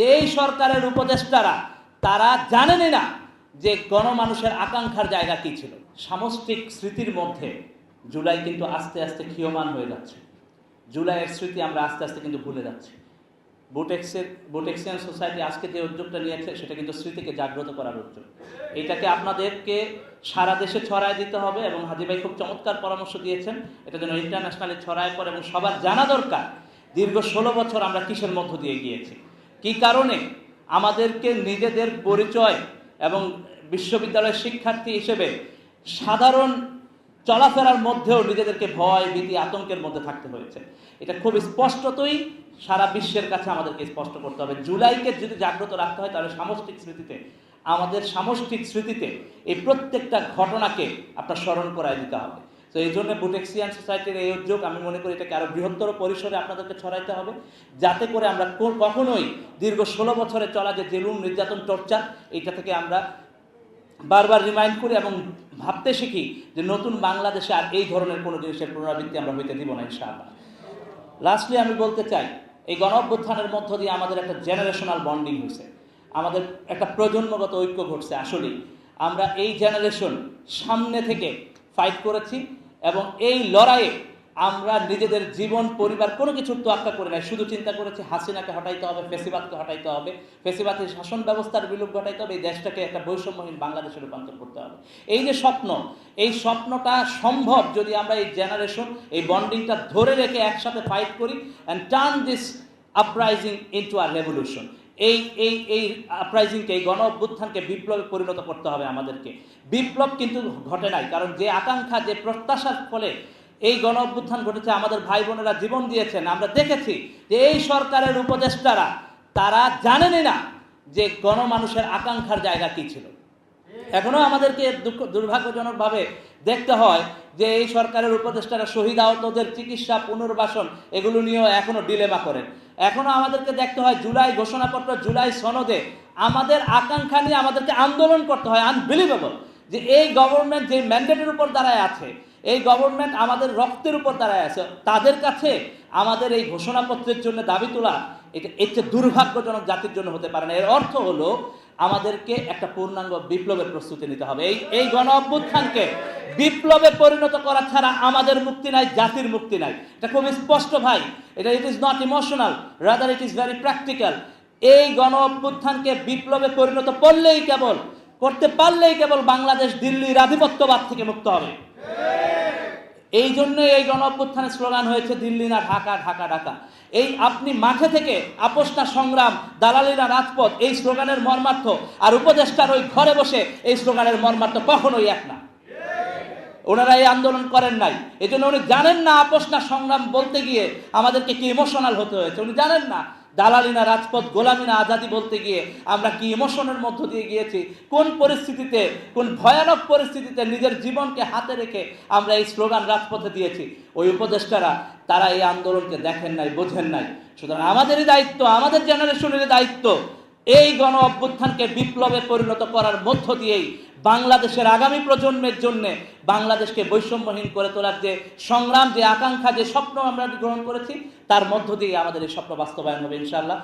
যে এই সরকারের উপদেষ্টারা, তারা জানেনই না যে গণমানুষের আকাঙ্ক্ষার জায়গা কী ছিল। সামষ্টিক স্মৃতির মধ্যে জুলাই কিন্তু আস্তে আস্তে ক্ষীয়মান হয়ে যাচ্ছে। জুলাইয়ের স্মৃতি আমরা আস্তে আস্তে কিন্তু ভুলে যাচ্ছি। বুটেক্সের, বুটেক্সিয়ান সোসাইটি আজকে যে উদ্যোগটা নিয়েছে, সেটা কিন্তু স্মৃতিকে জাগ্রত করার উদ্যোগ। এটাকে আপনাদেরকে সারা দেশে ছড়ায় দিতে হবে এবং হাজি ভাই খুব চমৎকার পরামর্শ দিয়েছেন, এটা যেন ইন্টারন্যাশনালি ছড়ায় পড়ে এবং সবার জানা দরকার, দীর্ঘ ষোলো বছর আমরা কিসের মধ্য দিয়ে গিয়েছি। কি কারণে? আমাদেরকে নিজেদের পরিচয় এবং বিশ্ববিদ্যালয়ের শিক্ষার্থী হিসেবে সাধারণ চলাফেরার মধ্যেও নিজেদেরকে ভয়, ভীতি, আতঙ্কের মধ্যে থাকতে হয়েছে। এটা খুব স্পষ্টতই সারা বিশ্বের কাছে আমাদেরকে স্পষ্ট করতে হবে। জুলাইকে যদি জাগ্রত রাখতে হয়, তাহলে সামষ্টিক স্মৃতিতে, আমাদের সামষ্টিক স্মৃতিতে এই প্রত্যেকটা ঘটনাকে আপনার স্মরণ করায় দিতে হবে। তো এই জন্য বুটেক্সিয়ান সোসাইটির এই উদ্যোগ আমি মনে করি এটাকে আরও বৃহত্তর পরিসরে আপনাদেরকে ছড়াইতে হবে। যাতে করে আমরা কখনোই দীর্ঘ ষোলো বছরে চলা যে জেলুম, নির্যাতন, টর্চার, এইটা থেকে আমরা বারবার রিমাইন্ড করি এবং ভাবতে শিখি যে নতুন বাংলাদেশে আর এই ধরনের কোনো জিনিসের পুনরাবৃত্তি আমরা হইতে দিব না, ইনশাআল্লাহ। লাস্টলি আমি বলতে চাই, এই গণ অভ্যুত্থানের মধ্য দিয়ে আমাদের একটা জেনারেশনাল বন্ডিং হয়েছে আমাদের একটা প্রজন্মগত ঐক্য ঘটছে, আসলেই। আমরা এই জেনারেশন সামনে থেকে ফাইট করেছি এবং এই লড়াইয়ে আমরা নিজেদের জীবন, পরিবার কোনো কিছুর তোয়াক্কা করে নাই। শুধু চিন্তা করেছি হাসিনাকে হটাইতে হবে, ফেসিবাদকে হটাইতে হবে, ফেসিবাদের শাসন ব্যবস্থার বিলোপ ঘটাইতে হবে, এই দেশটাকে একটা বৈষম্যহীন বাংলাদেশে রূপান্তর করতে হবে। এই যে স্বপ্ন, এই স্বপ্নটা সম্ভব যদি আমরা এই জেনারেশন এই বন্ডিংটা ধরে রেখে একসাথে ফাইট করি and turn this uprising into a revolution এই এই এই আপরাইজিংকে এই গণ অভ্যুত্থানকে বিপ্লবে পরিণত করতে হবে আমাদেরকে। বিপ্লব কিন্তু ঘটে নাই, কারণ যে আকাঙ্ক্ষা, যে প্রত্যাশার ফলে এই গণ অভ্যুত্থান ঘটেছে, আমাদের ভাই বোনেরা জীবন দিয়েছেন। আমরা দেখেছি যে এই সরকারের উপদেষ্টারা, তারা জানেনই না যে গণমানুষের আকাঙ্ক্ষার জায়গা কী ছিল। এখনও আমাদেরকে দুর্ভাগ্যজনকভাবে দেখতে হয় যে এই সরকারের উপদেষ্টারা শহীদ আহতদের চিকিৎসা, পুনর্বাসন এগুলো নিয়েও এখনও ডিলেমা করেন। এখনও আমাদেরকে দেখতে হয় জুলাই ঘোষণাপত্র, জুলাই সনদে আমাদের আকাঙ্ক্ষা নিয়ে আমাদেরকে আন্দোলন করতে হয় আনবিলিভেবল যে এই গভর্নমেন্ট যে ম্যান্ডেটের উপর দাঁড়ায় আছে এই গভর্নমেন্ট আমাদের রক্তের উপর দাঁড়ায় আছে। তাদের কাছে আমাদের এই ঘোষণাপত্রের জন্য দাবি তোলা, এটা এর চেয়ে দুর্ভাগ্যজনক জাতির জন্য হতে পারে না। এর অর্থ হলো আমাদেরকে একটা পূর্ণাঙ্গ বিপ্লবের প্রস্তুতি নিতে হবে। এই এই গণ অভ্যুত্থানকে বিপ্লবে পরিণত করা ছাড়া আমাদের মুক্তি নাই, জাতির মুক্তি নাই। এটা খুব স্পষ্ট ভাই। এটা it is not emotional rather it is very practical এই গণ অভ্যুত্থানকে বিপ্লবে পরিণত করলেই কেবল, করতে পারলেই কেবল বাংলাদেশ দিল্লির আধিপত্যবাদ থেকে মুক্ত হবে। এই জন্যই এই গণ অভ্যুত্থানের স্লোগান হয়েছে দিল্লি না ঢাকা ঢাকা ঢাকা। এই আপনি মাঠে থেকে আপোষ না সংগ্রাম দালালি না রাজপথ, এই স্লোগানের মর্মার্থ আর উপদেষ্টার ওই ঘরে বসে এই স্লোগানের মর্মার্থ কখনোই এক না। ওনারা এই আন্দোলন করেন নাই। এই জন্য উনি জানেন না, আপোষনা সংগ্রাম বলতে গিয়ে আমাদেরকে কি ইমোশনাল হতে হয়েছে। উনি জানেন না দালালি না রাজপথ, গোলামি না আজাদি বলতে গিয়ে আমরা কি ইমোশনের মধ্য দিয়ে গিয়েছি? কোন পরিস্থিতিতে, কোন ভয়ানক পরিস্থিতিতে নিজের জীবনকে হাতে রেখে আমরা এই স্লোগান রাজপথে দিয়েছি? ওই উপদেষ্টারা, তারা এই আন্দোলনকে দেখেন নাই, বোঝেন নাই। সুতরাং আমাদেরই দায়িত্ব, আমাদের জেনারেশনের দায়িত্ব, এই গণ অভ্যুত্থানকে বিপ্লবে পরিণত করার মধ্য দিয়েই বাংলাদেশের আগামী প্রজন্মের জন্য বাংলাদেশকে বৈষম্যহীন করে তোলার যে সংগ্রাম, যে আকাঙ্ক্ষা, যে স্বপ্ন আমরা গ্রহণ করেছি, তার মধ্য দিয়ে আমাদের এই স্বপ্ন বাস্তবায়ন হবে ইনশাল্লাহ